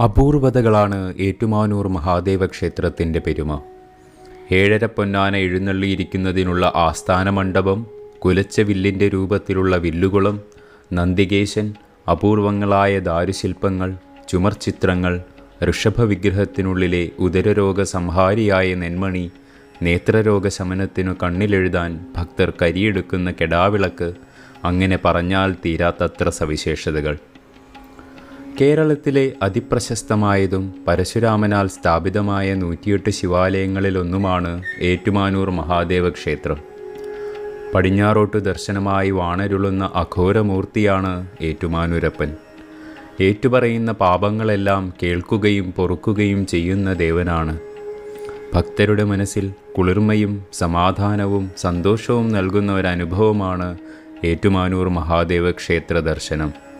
അപൂർവതകളാണ് ഏറ്റുമാനൂർ മഹാദേവ ക്ഷേത്രത്തിന്റെ പെരുമ. ഏഴര പൊന്നാന എഴുന്നള്ളിയിരിക്കുന്നതിനുള്ള ആസ്ഥാന മണ്ഡപം കുലച്ച വില്ലിന്റെ രൂപത്തിലുള്ള വില്ലുകുളം നന്ദികേശൻ അപൂർവങ്ങളായ ദാരുശില്പങ്ങൾ ചുമർചിത്രങ്ങൾ ഋഷഭവിഗ്രഹത്തിനുള്ളിലെ ഉദരരോഗ സംഹാരിയായ നെന്മണി നേത്രരോഗ ശമനത്തിനു കണ്ണിലെഴുതാൻ ഭക്തർ കരിയെടുക്കുന്ന കെടാവിളക്ക് അങ്ങനെ പറഞ്ഞാൽ തീരാത്തത്ര സവിശേഷതകൾ. കേരളത്തിലെ അതിപ്രശസ്തമായതും പരശുരാമനാൽ സ്ഥാപിതമായ നൂറ്റിയെട്ട് ശിവാലയങ്ങളിലൊന്നുമാണ് ഏറ്റുമാനൂർ മഹാദേവ ക്ഷേത്രം. പടിഞ്ഞാറോട്ട് ദർശനമായി വാണരുളുന്ന അഘോരമൂർത്തിയാണ് ഏറ്റുമാനൂരപ്പൻ. ഏറ്റുപറയുന്ന പാപങ്ങളെല്ലാം കേൾക്കുകയും പൊറുക്കുകയും ചെയ്യുന്ന ദേവനാണ്. ഭക്തരുടെ മനസ്സിൽ കുളിർമയും സമാധാനവും സന്തോഷവും നൽകുന്ന ഒരനുഭവമാണ് ഏറ്റുമാനൂർ മഹാദേവ ക്ഷേത്ര ദർശനം.